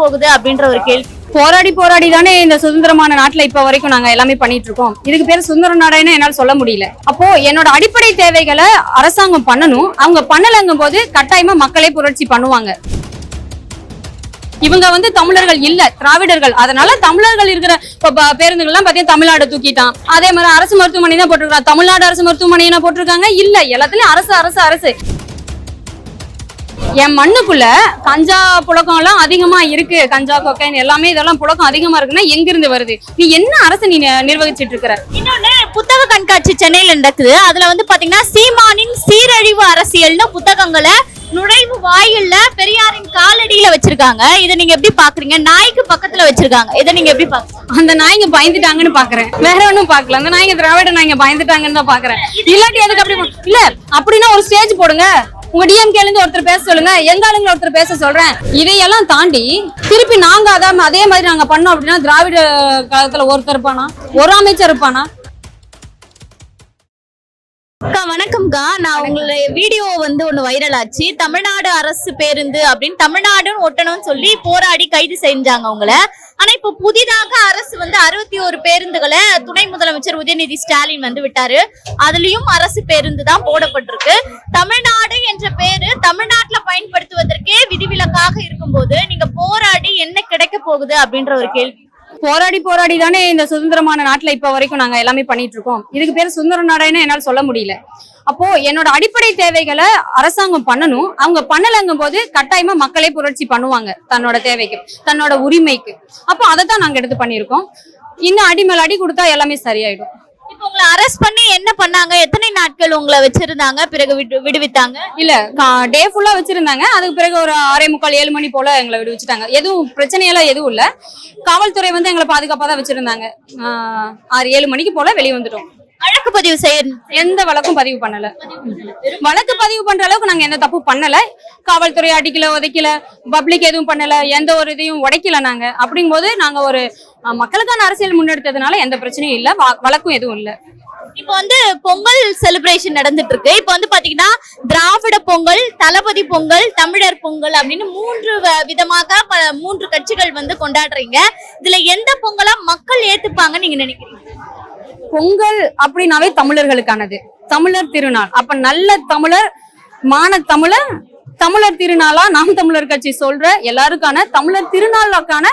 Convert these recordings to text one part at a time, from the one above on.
போகுது அப்படின்ற ஒரு கேள்வி. போராடி போராடி தானே இந்த சுதந்திரமான நாட்டுல இப்ப வரைக்கும் நாங்க எல்லாமே பண்ணிட்டு இருக்கோம். இதுக்கு பேர் சுதந்திர நாடுன்னு என்னால சொல்ல முடியல. அப்போ என்னோட அடிப்படை தேவைகளை அரசாங்கம் பண்ணணும். அவங்க பண்ணலங்கும் போது கட்டாயமா மக்களே புரட்சி பண்ணுவாங்க. இவங்க வந்து தமிழர்கள் இல்ல திராவிடர்கள். அதனால தமிழர்கள் இருக்கிற பேருந்துகள் எல்லாம் பாத்தீங்கன்னா தமிழ்நாடு தூக்கிட்டான். அதே மாதிரி அரசு மருத்துவமனை தான் போட்டிருக்காங்க தமிழ்நாடு அரசு மருத்துவமனை போட்டிருக்காங்க? இல்ல எல்லாத்துலயும் அரசு அரசு அரசு. என் மண்ணுக்குள்ள கஞ்சா புழக்கம் எல்லாம் அதிகமா இருக்கு. கஞ்சா கொக்கைன் எல்லாமே இதெல்லாம் புழக்கம் அதிகமா இருக்குன்னா எங்க இருந்து வருது? நீ என்ன அரசு நீ நிர்வகிச்சிட்டு இருக்கிற? இன்னொன்னு புத்தக கண்காட்சி சென்னையில நடக்குது. அதுல வந்து பாத்தீங்கன்னா சீமானின் சீரழிவு அரசியல்னு புத்தகங்களை நுழைவு வாயில்ல பெரியாரின் காலடியில வச்சிருக்காங்க. இதை நீங்க எப்படி பாக்குறீங்க? நாய்க்கு பக்கத்துல வச்சிருக்காங்க. இதை நீங்க எப்படி பாக்குறீங்க? அந்த நாய்ங்க பயந்துட்டாங்கன்னு பாக்குறேன். வேற ஒண்ணும் பாக்கல. அந்த நாய்ங்க திராவிட நாய்ங்க பயந்துட்டாங்கன்னு தான் பாக்குறேன். இல்லாட்டி எதுக்கு அப்படி இல்ல அப்படின்னா ஒரு ஸ்டேஜ் போடுங்க. உங்க டிஎம்கே இருந்து ஒருத்தர் பேச சொல்லுங்க. எங்க ஆளுங்களை ஒருத்தர் பேச சொல்றேன். இதையெல்லாம் தாண்டி திருப்பி நாங்க அதான் அதே மாதிரி நாங்க பண்ணோம் அப்படின்னா திராவிட காலத்துல ஒருத்தர் இருப்பானா? ஒரு அமைச்சர் இருப்பானா? அக்கா வணக்கம்க்கா. நான் உங்களுடைய வீடியோ வந்து ஒண்ணு வைரல் ஆச்சு. தமிழ்நாடு அரசு பேருந்து அப்படின்னு தமிழ்நாடுன்னு ஒட்டணும்னு சொல்லி போராடி கைது செஞ்சாங்க உங்களை ஆனா இப்போ புதிதாக அரசு வந்து அறுபத்தி ஒரு பேருந்துகளை துணை முதலமைச்சர் உதயநிதி ஸ்டாலின் வந்து விட்டாரு. அதுலயும் அரசு பேருந்து தான் போடப்பட்டிருக்கு. தமிழ்நாடு என்ற பேரு தமிழ்நாட்டுல பயன்படுத்துவதற்கே விதிவிலக்காக இருக்கும்போது நீங்க போராடி என்ன கிடைக்க போகுது அப்படின்ற ஒரு கேள்வி. போராடி போராடி தானே இந்த சுதந்திரமான நாட்டுல இப்ப வரைக்கும் நாங்க எல்லாமே பண்ணிட்டு இருக்கோம். இதுக்கு பேர் சுதந்திர நாடுன்னு என்னால சொல்ல முடியல. அப்போ என்னோட அடிப்படை தேவைகளை அரசாங்கம் பண்ணணும். அவங்க பண்ணலங்கும் போது கட்டாயமா மக்களே புரட்சி பண்ணுவாங்க தன்னோட தேவைக்கு தன்னோட உரிமைக்கு. அப்போ அதை தான் நாங்க எடுத்து பண்ணியிருக்கோம். இன்னும் அடிமேல் அடி கொடுத்தா எல்லாமே சரியாயிடும். இப்போ உங்களை அரெஸ்ட் பண்ணி என்ன பண்ணாங்க? எத்தனை நாட்கள் உங்களை வச்சிருந்தாங்க? பிறகு விடு- விடுவித்தாங்க? இல்ல டே ஃபுல்லா வச்சிருந்தாங்க. அதுக்கு பிறகு ஒரு ஆறே முக்கால் ஏழு மணி போல எங்களை விடுவிச்சிட்டாங்க. எதுவும் பிரச்சனையெல்லாம் எதுவும் இல்ல. காவல்துறை வந்து எங்களை பாதுகாப்பா தான் வச்சிருந்தாங்க. ஆறு ஏழு மணிக்கு போல வெளியே வந்துட்டோம். வழக்கு பதிவு செய்ய எந்த வழக்கும் பதிவு பண்ணல. வழக்கு பதிவு பண்ற அளவுக்கு நாங்க எந்த தப்பு பண்ணல. காவல்துறை அடிக்கல உதைக்கல பப்ளிக் எதுவும் பண்ணல எந்த ஒரு இதையும் உடைக்கல நாங்க. அப்படிங்கும்போது நாங்க ஒரு மக்களுக்கான அரசியல் முன்னெடுத்ததுனால எந்த பிரச்சனையும் இல்ல வழக்கும் எதுவும் இல்ல. இப்போ வந்து பொங்கல் செலிப்ரேஷன் நடந்துட்டு இருக்கு இப்போ வந்து பாத்தீங்கன்னா திராவிட பொங்கல் தளபதி பொங்கல் தமிழர் பொங்கல் அப்படின்னு மூன்று விதமாக மூன்று கட்சிகள் வந்து கொண்டாடுறீங்க. இதுல எந்த பொங்கலா மக்கள் ஏத்துப்பாங்கன்னு நீங்க நினைக்கிறீங்க? பொங்கல் அப்படின்னாவே தமிழர்களுக்கானது. தமிழர் திருநாள். அப்ப நல்ல தமிழர் மான தமிழர் தமிழர் திருநாளா நாம் தமிழர் கட்சி சொல்ற எல்லாருக்கான தமிழர் திருநாளுக்கான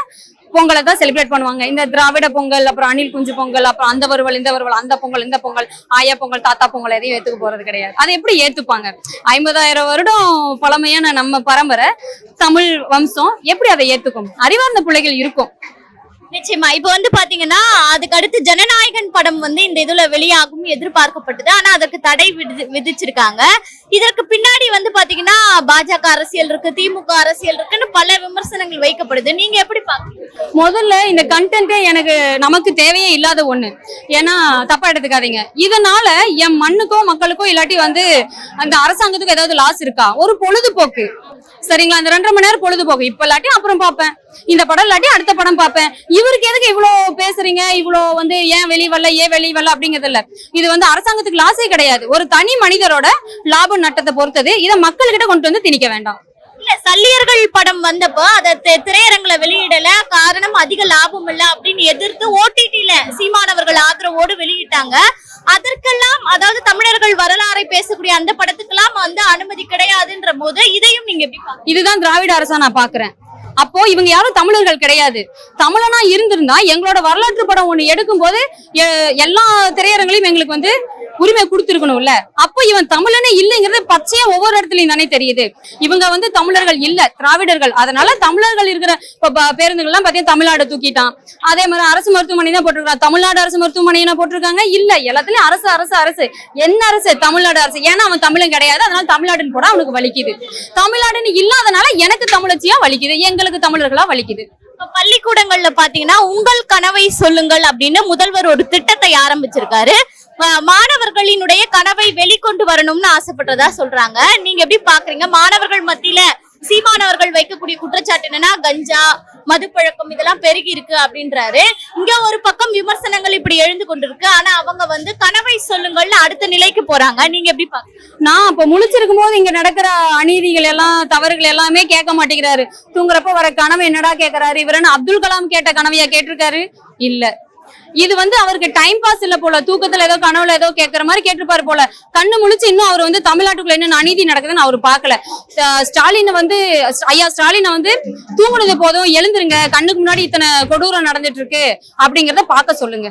பொங்கலை தான் செலிப்ரேட் பண்ணுவாங்க. இந்த திராவிட பொங்கல் அப்புறம் அணில் குஞ்சு பொங்கல் அப்புறம் அந்த வருவல் இந்த வருவல் அந்த பொங்கல் இந்த பொங்கல் ஆயா பொங்கல் தாத்தா பொங்கல் எதையும் ஏத்துக்க போறது கிடையாது. அதை எப்படி ஏத்துப்பாங்க? ஐம்பதாயிரம் வருடம் பழமையான நம்ம பரம்பரை தமிழ் வம்சம் எப்படி அதை ஏத்துக்கும்? அறிவார்ந்த பிள்ளைகள் இருக்கும். நிச்சயமா. இப்போ வந்து பாத்தீங்கன்னா அதுக்கு அடுத்து ஜனநாயகன் படம் வந்து இந்த இதுல வெளியாகும் எதிர்பார்க்கப்பட்டது. ஆனா அதற்கு தடை விதி விதிச்சிருக்காங்க. இதற்கு பின்னாடி வந்து பாத்தீங்கன்னா பாஜக அரசியல் இருக்கு திமுக அரசியல் இருக்குன்னு பல விமர்சனங்கள் வைக்கப்படுது. நீங்க எப்படி பாக்குறீங்க? முதல்ல இந்த கண்டென்ட்டே எனக்கு நமக்கு தேவையே இல்லாத ஒண்ணு. ஏன்னா தப்பா எடுத்துக்காதீங்க. இதனால என் மண்ணுக்கோ மக்களுக்கோ இல்லாட்டி வந்து அந்த அரசாங்கத்துக்கு ஏதாவது லாஸ் இருக்கா? ஒரு பொழுதுபோக்கு. சரிங்களா? அந்த ரெண்டரை மணி நேரம் பொழுதுபோக்கு. இப்ப இல்லாட்டி அப்புறம் பார்ப்பேன். இந்த படம் இல்லாட்டி அடுத்த படம் பார்ப்பேன். இவருக்கு எதுக்கு இவ்வளோ பேசுறீங்க? இவ்வளோ வந்து ஏன் வெளி வரல ஏன் வெளி வரல அப்படிங்கிறது இல்ல. இது வந்து அரசாங்கத்துக்கு லாஸே கிடையாது. ஒரு தனி மனிதரோட லாப நட்டத்தை பொறுத்தது. இதை மக்கள்கிட்ட கொண்டு வந்து திணிக்க வேண்டாம். இல்ல சல்லியர்கள் படம் வந்தப்போ அதை திரையரங்குல வெளியிடல. காரணம் அதிக லாபம் இல்ல அப்படின்னு எதிர்த்து ஓடிடில சீமானவர்கள் ஆதரவோடு வெளியிட்டாங்க. அதற்கெல்லாம் அதாவது தமிழர் பேசக்கூடிய அந்த படத்துக்கெல்லாம் வந்து அனுமதி கிடையாதுன்ற போது இதையும் நீங்க எப்படி இதுதான் திராவிட அரசா நான் பாக்குறேன் அப்போ இவங்க யாரும் தமிழர்கள் கிடையாது. தமிழனா இருந்திருந்தா எங்களோட வரலாற்று படம் ஒண்ணு எடுக்கும் போது எல்லா திரையரங்களையும் எங்களுக்கு வந்து உரிமை கொடுத்துருக்கணும்ல? அப்போ இவன் தமிழனே இல்லைங்கிறது பச்சையா ஒவ்வொரு இடத்துலயும் தானே தெரியுது. இவங்க வந்து தமிழர்கள் இல்ல திராவிடர்கள். அதனால தமிழர்கள் இருக்கிற இப்ப பேருந்துகள் எல்லாம் பாத்தீங்கன்னா தமிழ்நாடு தூக்கிட்டான். அதே மாதிரி அரசு மருத்துவமனை தான் போட்டிருக்காங்க. தமிழ்நாடு அரசு மருத்துவமனை என்ன போட்டிருக்காங்க? இல்ல எல்லாத்துலயும் அரசு அரசு அரசு. என்ன அரசு? தமிழ்நாடு அரசு. ஏன்னா அவன் தமிழன் கிடையாது. அதனால தமிழ்நாடுன்னு போட அவனுக்கு வலிக்குது. தமிழ்நாடுன்னு இல்லாதனால எனக்கு தமிழச்சியா வலிக்குது. எங்களுக்கு தமிழர்களா வலிக்குது. பள்ளிக்கூடங்கள்ல பாத்தீங்கன்னா உங்கள் கனவை சொல்லுங்கள் அப்படின்னு முதல்வர் ஒரு திட்டத்தை ஆரம்பிச்சிருக்காரு. மாணவர்களினுடைய கனவை வெளிக்கொண்டு வரணும்னு ஆசைப்படுறதா சொல்றாங்க. நீங்க எப்படி பாக்குறீங்க? மாணவர்கள் மத்தியில சீமானவர்கள் வைக்கக்கூடிய குற்றச்சாட்டு என்னன்னா கஞ்சா மதுப்பழக்கம் இதெல்லாம் பெருகி இருக்கு அப்படின்றாரு. இங்க ஒரு பக்கம் விமர்சனங்கள் இப்படி எழுந்து கொண்டிருக்கு. ஆனா அவங்க வந்து கனவை சொல்லுங்கள்னு அடுத்த நிலைக்கு போறாங்க. நீங்க எப்படி பாக்க நான் அப்ப முழிச்சிருக்கும் போது இங்க நடக்கிற அநீதிகள் எல்லாம் தவறுகள் எல்லாமே கேட்க மாட்டேங்கிறாரு. தூங்குறப்ப வர கனவு என்னடா கேக்குறாரு? இவரன் அப்துல் கலாம் கேட்ட கனவையா கேட்டிருக்காரு? இல்ல. இது வந்து அவருக்கு டைம் பாஸ் இல்ல போல. தூக்கத்துல ஏதோ கனவுல ஏதோ கேக்குற மாதிரி கேட்டிருப்பாரு போல. கண்ணு முழிச்சு இன்னும் அவர் வந்து தமிழ்நாட்டுக்குள்ள என்ன அநீதி நடக்குதுன்னு அவர் பார்க்கல. ஸ்டாலின் வந்து ஐயா ஸ்டாலினை வந்து தூங்குனது போதும் எழுந்துருங்க கண்ணுக்கு முன்னாடி இத்தனை கொடூரம் நடந்துட்டு இருக்கு அப்படிங்கறத பார்க்க சொல்லுங்க.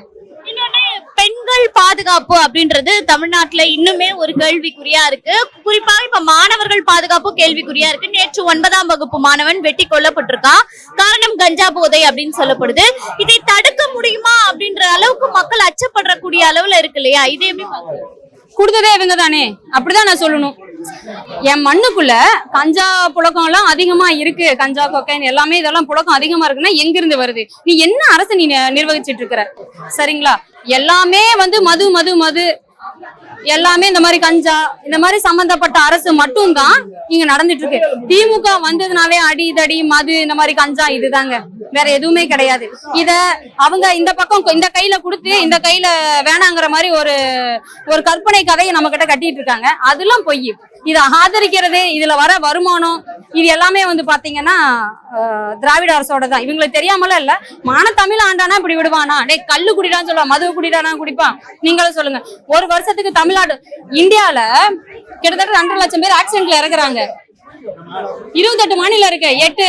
பாதுகாப்பு அப்படின்றது தமிழ்நாட்டுல இன்னுமே ஒரு கேள்விக்குறியா இருக்கு. குறிப்பாக இப்ப மாணவர்கள் பாதுகாப்பு கேள்விக்குறியா இருக்கு. நேற்று ஒன்பதாம் வகுப்பு மாணவன் வெட்டி கொல்லப்பட்டிருக்கான் காரணம் கஞ்சா போதை அப்படின்னு சொல்லப்படுது. இதை தடுக்க முடியுமா அப்படின்ற அளவுக்கு மக்கள் அச்சப்படக்கூடிய அளவுல இருக்கு இல்லையா? இதே எப்படி கொடுத்ததே இவங்க தானே? அப்படிதான் நான் சொல்லணும். என் மண்ணுக்குள்ள கஞ்சா புழக்கம் எல்லாம் அதிகமா இருக்கு. கஞ்சா கொக்கைன் எல்லாமே இதெல்லாம் புழக்கம் அதிகமா இருக்குன்னா எங்க இருந்து வருது? நீ என்ன அரசு நீ நிர்வகிச்சிட்டு இருக்கிற? சரிங்களா? எல்லாமே வந்து மது மது மது. எல்லாமே இந்த மாதிரி கஞ்சா இந்த மாதிரி சம்பந்தப்பட்ட அரசு மட்டும்தான் இங்க நடந்துட்டு இருக்கு திமுக வந்ததுனாலே அடி தடி மது இந்த மாதிரி கஞ்சா இதுதாங்க. வேற எதுவுமே கிடையாது. இத அவங்க இந்த பக்கம் இந்த கையில கொடுத்து இந்த கையில வேணாங்கிற மாதிரி ஒரு ஒரு கற்பனை கதையை நம்ம கிட்ட கட்டிட்டு இருக்காங்க. அதெல்லாம் பொய். இதை ஆதரிக்கிறது இதுல வர வருமானம் இது எல்லாமே வந்து பாத்தீங்கன்னா திராவிட அரசோட தான் இவங்களுக்கு தெரியாமல இல்ல. மான தமிழ் ஆண்டானா இப்படி விடுவானா? டே கல்லு குடிடான்னு சொல்லுவான் மது குடிடானா குடிப்பான் நீங்களும் சொல்லுங்க. ஒரு வருஷத்துக்கு தமிழ்நாடு இந்தியால கிட்டத்தட்ட ரெண்டரை லட்சம் பேர் ஆக்சிடென்ட்ல இறக்குறாங்க. இருபத்தெட்டு மாநிலம் இருக்கு. எட்டு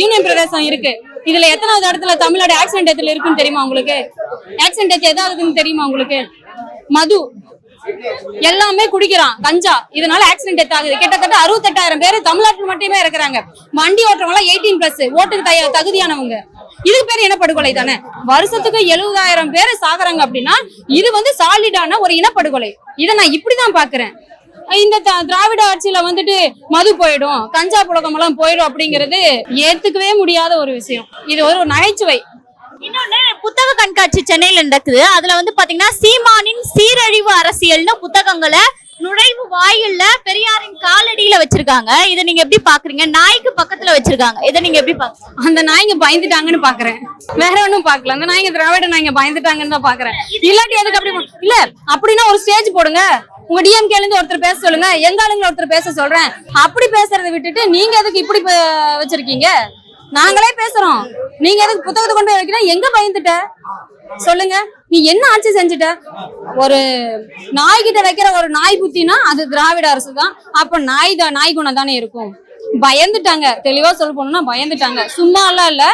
யூனியன் பிரதேசம் இருக்கு. இதுல எத்தனாவது இடத்துல தமிழ்நாடு ஆக்சிடென்ட் எத்துல இருக்குன்னு தெரியுமா உங்களுக்கு? ஆக்சிடென்ட் எத்து எதாவதுன்னு தெரியுமா உங்களுக்கு? மது. எல்லாமே குடிக்கிறான் கஞ்சா. இதனால ஆக்சிடென்ட் டெத் ஆகுது. கிட்டத்தட்ட அறுபத்தெட்டாயிரம் பேர் தமிழ்நாட்டில் மட்டுமே இருக்கிறாங்க. வண்டி ஓட்டுறவங்க எல்லாம் எயிட்டீன் பிளஸ் ஓட்டுக்கு தய- தகுதியானவங்க. இதுக்கு பேர் இனப்படுகொலை தானே? வருஷத்துக்கு எழுபதாயிரம் பேர் சாகுறாங்க அப்படின்னா இது வந்து சாலிடான ஒரு இனப்படுகொலை இதை நான் இப்படிதான் பாக்குறேன் இந்த த- திராவிட ஆட்சியில வந்துட்டு மது போயிடும் கஞ்சா புழக்கம் எல்லாம் போயிடும் அப்படிங்கிறது ஏத்துக்கவே முடியாத ஒரு விஷயம். இது ஒரு நகைச்சுவை. இன்னொன்னு புத்தக கண்காட்சி சென்னையில நடக்குது. அதுல வந்து பாத்தீங்கன்னா சீமானின் சீரழிவு அரசியல்னு புத்தகங்களை நுழைவு வாயில்ல பெரியாரின் காலடியில வச்சிருக்காங்க. இதை நீங்க எப்படி பாக்குறீங்க? நாய்க்கு பக்கத்துல வச்சிருக்காங்க. இதை நீங்க எப்படி பாக்குறீங்க? அந்த நாய்ங்க பயந்துட்டாங்கன்னு பாக்குறேன். வேற ஒண்ணும் பாக்கல. அந்த நாய்ங்க திராவிட நாய்ங்க பயந்துட்டாங்கன்னு தான் பாக்குறேன். இல்லாட்டி எதுக்கு அப்படி இல்ல அப்படின்னா ஒரு ஸ்டேஜ் போடுங்க. உங்க டிஎம்கேல இருந்து ஒருத்தர் பேச சொல்லுங்க. எங்க ஆளுங்களை ஒருத்தர் பேச சொல்றேன். அப்படி பேசுறதை விட்டுட்டு நீங்க எதுக்கு இப்படி வச்சிருக்கீங்க? நாங்களே பேசுறோம். நீங்க எதுக்கு புத்தகத்தை கொண்டு போய் வைக்கணும்? எங்க பயந்துட்ட? சொல்லுங்க. நீ என்ன ஆட்சி செஞ்சுட்ட? ஒரு நாய்கிட்ட வைக்கிற ஒரு நாய் புத்தினா அது திராவிட அரசு தான் அப்ப நாய் தான் நாய் குணம் தானே இருக்கும். பயந்துட்டாங்க. தெளிவா சொல்ல போனோம்னா பயந்துட்டாங்க. சும்மா எல்லாம் இல்ல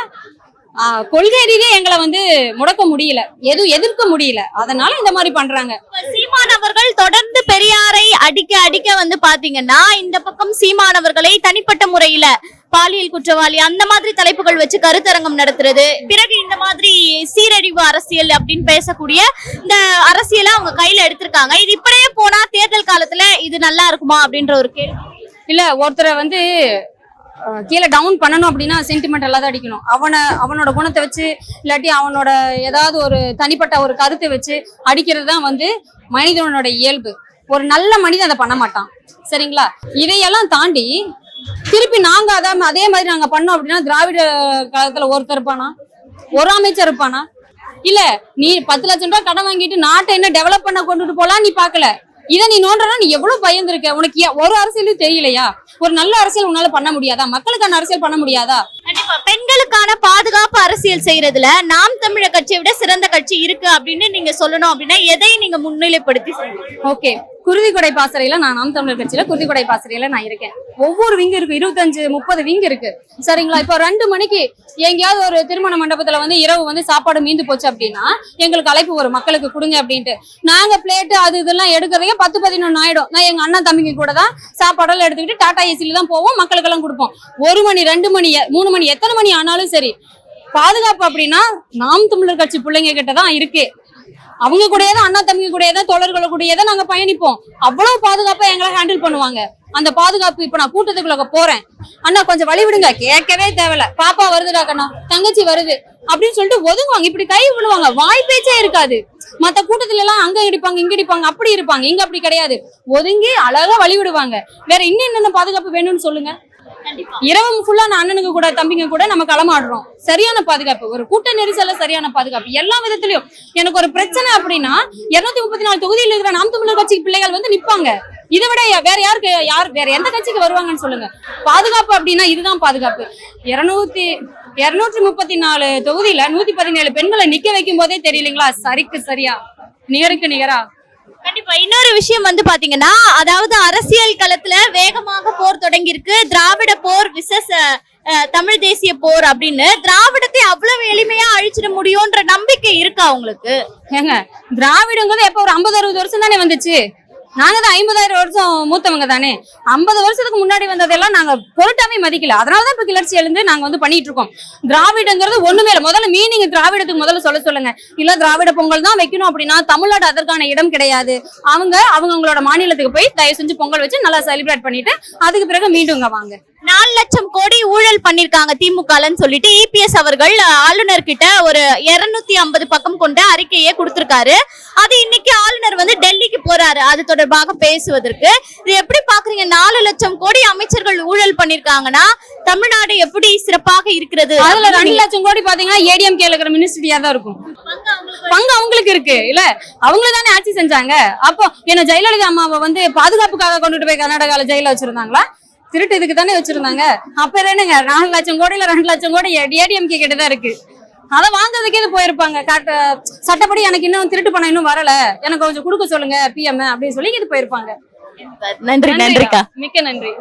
கொள்கை ரீதியா எங்களை வந்து முடக்க முடியல. எதுவும் எதிர்க்க முடியல. அதனால இந்த மாதிரி பண்றாங்க. சீமானவர்கள் தொடர்ந்து பெரியாரை அடிக்க அடிக்க வந்து பாத்தீங்கன்னா இந்த பக்கம் சீமானவர்களை தனிப்பட்ட முறையில பாலியல் குற்றவாளி அந்த மாதிரி தலைப்புகள் வச்சு கருத்தரங்கம் நடத்துறது. பிறகு இந்த மாதிரி சீரழிவு அரசியல் அப்படின்னு பேசக்கூடிய இந்த அரசியலை அவங்க கையில எடுத்திருக்காங்க. இது இப்படியே போனா தேர்தல் காலத்துல இது நல்லா இருக்குமா அப்படின்ற ஒரு கேள்வி. இல்ல ஒருத்தரை வந்து கீழே டவுன் பண்ணணும் அப்படின்னா சென்டிமெண்ட் எல்லாம் தான் அடிக்கணும். அவனை அவனோட குணத்தை வச்சு இல்லாட்டி அவனோட ஏதாவது ஒரு தனிப்பட்ட ஒரு கருத்தை வச்சு அடிக்கிறது தான் வந்து மனிதனோட இயல்பு. ஒரு நல்ல மனிதன் அதை பண்ண மாட்டான். சரிங்களா? இதையெல்லாம் தாண்டி திருப்பி நாங்க அதான் அதே மாதிரி நாங்க பண்ணோம் அப்படின்னா திராவிட காலத்துல ஒருத்தர் இருப்பானா? ஒரு அமைச்சர் இருப்பானா? இல்ல நீ பத்து லட்சம் ரூபாய் கடன் வாங்கிட்டு நாட்டை என்ன டெவலப் பண்ண கொண்டுட்டு போலாம் நீ பாக்கல இதை நீ நோண்டனா நீ எவ்வளவு பயந்துருக்க? உனக்கு ஒரு அரசியலும் தெரியலையா? ஒரு நல்ல அரசியல் உன்னால பண்ண முடியாதா? மக்களுக்கான அரசியல் பண்ண முடியாதா? கண்டிப்பா. பெண்களுக்கான பாதுகாப்பு அரசியல் செய்யறதுல நாம் தமிழர் கட்சியை விட சிறந்த கட்சி இருக்கு அப்படின்னு நீங்க சொல்லணும் அப்படின்னா எதை நீங்க முன்னிலைப்படுத்தி ஓகே. குருவிக்கொடை பாசறையில நான் நாம் தமிழர் கட்சியில குருவிக்கொடை பாசறையில நான் இருக்கேன். ஒவ்வொரு விங்கு இருக்கு இருபத்தஞ்சு முப்பது விங்கு இருக்கு. சரிங்களா? இப்போ ரெண்டு மணிக்கு எங்கேயாவது ஒரு திருமண மண்டபத்துல வந்து இரவு வந்து சாப்பாடு மீந்து போச்சு அப்படின்னா எங்களுக்கு அழைப்பு வரும். மக்களுக்கு கொடுங்க அப்படின்ட்டு. நாங்க பிளேட்டு அது இதெல்லாம் எடுக்கிறதுக்கே பத்து பதினொன்று ஆயிடும். நான் எங்க அண்ணன் தம்பிங்க கூட தான் சாப்பாடெல்லாம் எடுத்துக்கிட்டு டாடா ஏசில தான் போவோம் மக்களுக்கெல்லாம் கொடுப்போம். ஒரு மணி ரெண்டு மணி மூணு மணி எத்தனை மணி ஆனாலும் சரி. பாதுகாப்பு அப்படின்னா நாம் தமிழர் கட்சி பிள்ளைங்க கிட்ட தான் இருக்கு. அவங்க கூடயே தான் அண்ணா தம்பி கூடயே தான் தோழர்கள் கூடயே தான் நாங்க பயணிப்போம். அவ்வளவு பாதுகாப்பா எங்களை ஹேண்டில் பண்ணுவாங்க. அந்த பாதுகாப்பு இப்ப நான் கூட்டத்துக்குள்ள போறேன். அண்ணா கொஞ்சம் வழி விடுங்க. கேட்கவே தேவையில்ல. பாப்பா வருதுடா கண்ணா. தங்கச்சி வருது. அப்படின்னு சொல்லிட்டு ஒதுங்குவாங்க. இப்படி கை விடுவாங்க. வாய் பேச்சே இருக்காது. மத்த கூட்டத்துல எல்லாம் அங்க இடிப்பாங்க இங்க இடிப்பாங்க அப்படி இருப்பாங்க. இங்க அப்படி கிடையாது. ஒதுங்கி அழகா வழி விடுவாங்க. வேற இன்னும் என்னென்ன பாதுகாப்பு வேணும்னு சொல்லுங்க. இரவு ஃபுல்லா நான் அண்ணனுக்கு கூட தம்பிங்க கூட நம்ம களமாடுறோம். சரியான பாதுகாப்பு. ஒரு கூட்ட நெரிசல்ல சரியான பாதுகாப்பு. எல்லா விதத்திலயும். எனக்கு ஒரு பிரச்சனை அப்படின்னா இருநூத்தி முப்பத்தி நாலு தொகுதியில் இருக்கிற நாம் தமிழர் கட்சி பிள்ளைகள் வந்து நிப்பாங்க. இதை விட வேற யாருக்கு யார் வேற எந்த கட்சிக்கு வருவாங்கன்னு சொல்லுங்க. பாதுகாப்பு அப்படின்னா இதுதான் பாதுகாப்பு. இருநூத்தி இருநூற்றி முப்பத்தி நாலு தொகுதியில நூத்தி பதினேழு பெண்களை நிக்க வைக்கும் போதே தெரியலீங்களா? சரிக்கு சரியா? நிகருக்கு நிகரா? கண்டிப்பா. இன்னொரு விஷயம் வந்து பாத்தீங்கன்னா அதாவது அரசியல் களத்துல வேகமாக போர் தொடங்கி இருக்கு திராவிட போர் விசஸ் தமிழ் தேசிய போர் அப்படின்னு. திராவிடத்தை அவ்வளவு எளிமையா அழிச்சிட முடியும்ன்ற நம்பிக்கை இருக்கா உங்களுக்கு? ஏங்க திராவிடங்கிறது எப்ப ஒரு ஐம்பது அறுபது வருஷம் தானே வந்துச்சு? நாங்க தான் ஐம்பதாயிரம் வருஷம் மூத்தவங்க தானே. ஐம்பது வருஷத்துக்கு முன்னாடி வந்ததெல்லாம் நாங்க பொருட்டாவே மதிக்கல. அதனாலதான் இப்ப கிளர்ச்சி எழுந்து நாங்க வந்து பண்ணிட்டு இருக்கோம். திராவிடங்கிறது ஒண்ணுமே இல்லை. முதல்ல மீனிங் திராவிடத்துக்கு முதல்ல சொல்ல சொல்லுங்க. இல்ல திராவிட பொங்கல் தான் வைக்கணும் அப்படின்னா தமிழ்நாடு அதற்கான இடம் கிடையாது. அவங்க அவங்க அவங்களோட மாநிலத்துக்கு போய் தயவு செஞ்சு பொங்கல் வச்சு நல்லா செலிப்ரேட் பண்ணிட்டு அதுக்கு பிறகு மீண்டும் வாங்க. நாலு லட்சம் கோடி ஊழல் பண்ணிருக்காங்க திமுகலன்னு சொல்லிட்டு இபிஎஸ் அவர்கள் ஆளுநர் கிட்ட ஒரு இருநூத்தி ஐம்பது பக்கம் கொண்ட அறிக்கையை கொடுத்திருக்காரு. அது இன்னைக்கு ஆளுநர் வந்து டெல்லிக்கு போறாரு அது தொடர்பாக பேசுவதற்கு. இது எப்படி பாக்குறீங்க? நாலு லட்சம் கோடி அமைச்சர்கள் ஊழல் பண்ணிருக்காங்கன்னா தமிழ்நாடு எப்படி சிறப்பாக இருக்கிறது? அதுல ரெண்டு லட்சம் கோடி பாத்தீங்கன்னா ஏடிஎம் கேளுக்கிற மினிஸ்ட்ரியா தான் இருக்கும். பங்கு அவங்களுக்கு இருக்கு இல்ல? அவங்கள தானே ஆட்சி செஞ்சாங்க. அப்போ என்ன ஜெயலலிதா அம்மாவை வந்து பாதுகாப்புக்காக கொண்டுட்டு போய் கர்நாடகால ஜெயில வச்சிருந்தாங்களா? திருட்டு இதுக்கு தானே வச்சிருந்தாங்க. அப்ப என்னங்க? நாலு லட்சம் கோடியில ரெண்டு லட்சம் கோடி கிட்ட தான் இருக்கு. அதை வாங்குறதுக்கே இது போயிருப்பாங்க. காட்ட சட்டப்படி எனக்கு இன்னும் திருட்டு பணம் இன்னும் வரல. எனக்கு கொஞ்சம் கொடுக்க சொல்லுங்க பிஎம் அப்படின்னு சொல்லி இது போயிருப்பாங்க. நன்றி நன்றிக்கா. மிக்க நன்றி.